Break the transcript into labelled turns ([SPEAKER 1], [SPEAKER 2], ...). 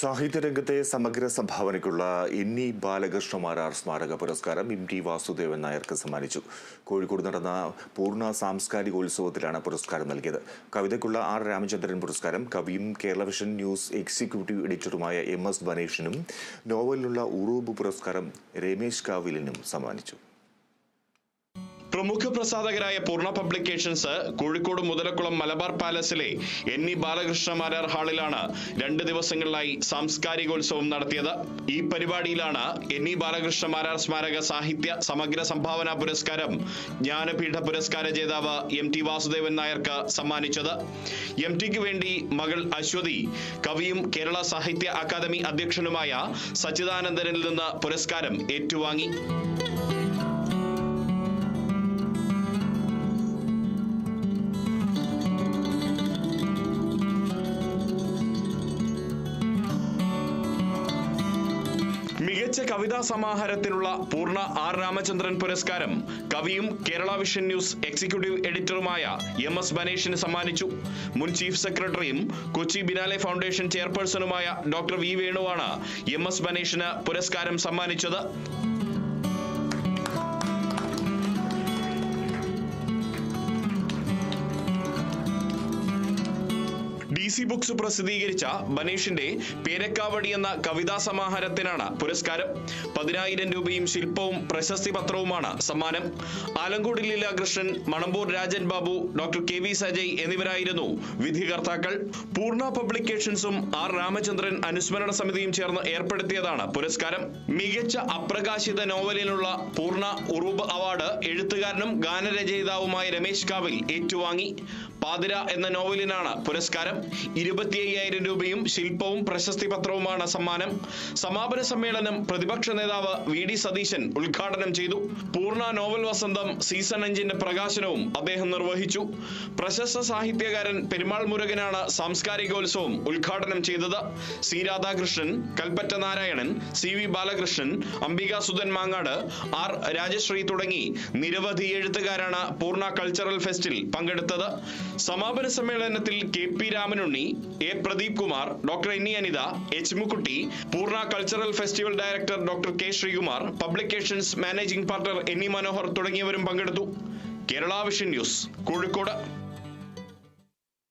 [SPEAKER 1] സാഹിത്യരംഗത്തെ സമഗ്ര സംഭാവനയ്ക്കുള്ള ഇ ബാലകൃഷ്ണമാരാർ സ്മാരക പുരസ്കാരം എം ടി വാസുദേവൻ നായർക്ക് സമ്മാനിച്ചു. കോഴിക്കോട് നടന്ന പൂർണ സാംസ്കാരികോത്സവത്തിലാണ് പുരസ്കാരം നൽകിയത്. കവിതയ്ക്കുള്ള ആർ രാമചന്ദ്രൻ പുരസ്കാരം കവിയും കേരള വിഷൻ ന്യൂസ് എക്സിക്യൂട്ടീവ് എഡിറ്ററുമായ എം എസ് ബനേഷിനും നോവലിനുള്ള ഉറൂബ് പുരസ്കാരം രമേശ് കാവിലിനും സമ്മാനിച്ചു.
[SPEAKER 2] പ്രമുഖ പ്രസാധകരായ പൂർണ പബ്ലിക്കേഷൻസ് കോഴിക്കോട് മുതലക്കുളം മലബാർ പാലസിലെ എൻ ഇ ബാലകൃഷ്ണ മാരാർ ഹാളിലാണ് രണ്ട് ദിവസങ്ങളിലായി സാംസ്കാരികോത്സവം നടത്തിയത്. ഈ പരിപാടിയിലാണ് എൻ ഇ ബാലകൃഷ്ണ മാരാർ സ്മാരക സാഹിത്യ സമഗ്ര സംഭാവന പുരസ്കാരം ജ്ഞാനപീഠ പുരസ്കാര ജേതാവ് എം ടി വാസുദേവൻ നായർക്ക് സമ്മാനിച്ചത്. എം ടിക്ക് വേണ്ടി മകൾ അശ്വതി കവിയും കേരള സാഹിത്യ അക്കാദമി അധ്യക്ഷനുമായ സച്ചിദാനന്ദനിൽ നിന്ന് പുരസ്കാരം ഏറ്റുവാങ്ങി. മികച്ച കവിതാ സമാഹാരത്തിനുള്ള പൂർണ ആർ രാമചന്ദ്രൻ പുരസ്കാരം. കവിയും കേരള വിഷൻ ന്യൂസ് എക്സിക്യൂട്ടീവ് എഡിറ്ററുമായ എം എസ് ബനേഷിന് സമ്മാനിച്ചു. മുൻ ചീഫ് സെക്രട്ടറിയും കൊച്ചി ബിനാലെ ഫൗണ്ടേഷൻ ചെയർപേഴ്സണുമായ ഡോക്ടർ വി വേണുവാണ് എം എസ് ബനേഷിന് പുരസ്കാരം സമ്മാനിച്ചത്. ഡി സി ബുക്സ് പ്രസിദ്ധീകരിച്ച ബനേഷിന്റെ പേരക്കാവടി എന്ന കവിതാ സമാഹാരത്തിനാണ് പുരസ്കാരം. പതിനായിരം രൂപയും ശില്പവും പ്രശസ്തി പത്രവുമാണ് സമ്മാനം. Alankode Leelakrishnan Manampoor Rajan Babu doctor K V Sajay എന്നിവരായിരുന്നു വിധികർത്താക്കൾ. പൂർണ പബ്ലിക്കേഷൻസും ആർ രാമചന്ദ്രൻ അനുസ്മരണ സമിതിയും ചേർന്ന് ഏർപ്പെടുത്തിയതാണ് പുരസ്കാരം. മികച്ച അപ്രകാശിത നോവലിനുള്ള പൂർണ ഉറൂബ് അവാർഡ് എഴുത്തുകാരനും ഗാനരചയിതാവുമായ രമേശ് കാവിൽ ഏറ്റുവാങ്ങി. പാതിര എന്ന നോവലിനാണ് പുരസ്കാരം. ഇരുപത്തി അയ്യായിരം രൂപയും ശില്പവും പ്രശസ്തി പത്രവുമാണ് സമ്മാനം. സമാപന സമ്മേളനം പ്രതിപക്ഷ നേതാവ് വി ഡി സതീശൻ ഉദ്ഘാടനം ചെയ്തു. പൂർണ നോവൽ വസന്തം സീസൺ അഞ്ചിന്റെ പ്രകാശനവും അദ്ദേഹം നിർവഹിച്ചു. പ്രശസ്ത സാഹിത്യകാരൻ പെരുമാൾ മുരുകനാണ് സാംസ്കാരികോത്സവം ഉദ്ഘാടനം ചെയ്തത്. C Radhakrishnan Kalpetta Narayanan C V Balakrishnan Ambika Sudhan Mangad R Rajasree തുടങ്ങി നിരവധി എഴുത്തുകാരാണ് പൂർണ കൾച്ചറൽ ഫെസ്റ്റിൽ പങ്കെടുത്തത്. സമാപന സമ്മേളനത്തിൽ K P Ramanunni A Pradeep Kumar doctor E Anitha H Mukkutty Poorna cultural festival director doctor K Sreekumar publications managing partner E Manohar തുടങ്ങിയവരും പങ്കെടുത്തു. Kerala vision news Kozhikode.